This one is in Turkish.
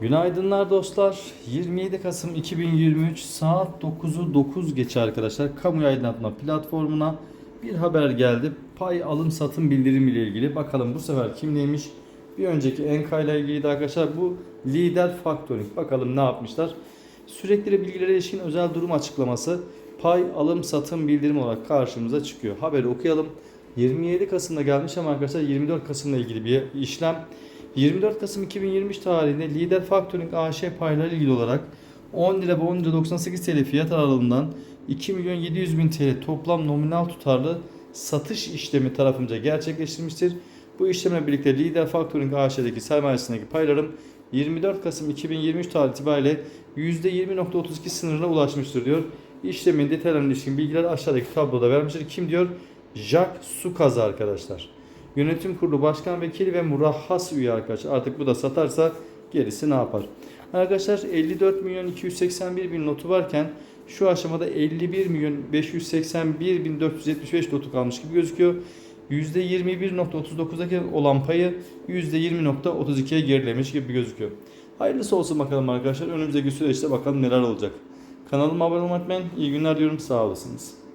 Günaydınlar dostlar. 27 Kasım 2023 saat 9'u 9 geçe arkadaşlar. Kamu aydınlatma platformuna bir haber geldi. Pay alım satım bildirimi ile ilgili. Bakalım bu sefer kim neymiş? Bir önceki Enka ile ilgili arkadaşlar bu lider factoring. Bakalım ne yapmışlar? Sürekli bilgilere ilişkin özel durum açıklaması pay alım satım bildirimi olarak karşımıza çıkıyor. Haberi okuyalım. 27 Kasım'da gelmiş ama arkadaşlar 24 Kasım'la ilgili bir işlem. 24 Kasım 2023 tarihinde Lider Factoring AŞ paylarıyla ilgili olarak 10 lira ve 10 lira 98 TL fiyat aralığından 2 milyon 700 bin TL toplam nominal tutarlı satış işlemi tarafımıza gerçekleştirilmiştir. Bu işlemle birlikte Lider Factoring AŞ'deki sermayesindeki paylarım 24 Kasım 2023 tarihi itibariyle %20.32 sınırına ulaşmıştır diyor. İşlemin detaylarına ilişkin bilgiler aşağıdaki tabloda vermiştir. Kim diyor? Jack Sukaz arkadaşlar. Yönetim kurulu başkan vekili ve murahhas üye arkadaşlar. Artık bu da satarsa gerisi ne yapar? Arkadaşlar 54 milyon 281 bin notu varken şu aşamada 51 milyon 581 bin 475 notu kalmış gibi gözüküyor. %21.39'daki olan payı %20.32'ye gerilemiş gibi gözüküyor. Hayırlısı olsun bakalım arkadaşlar. Önümüzdeki süreçte bakalım neler olacak. Kanalıma abone olmayı unutmayın. İyi günler diyorum. Sağ olasınız.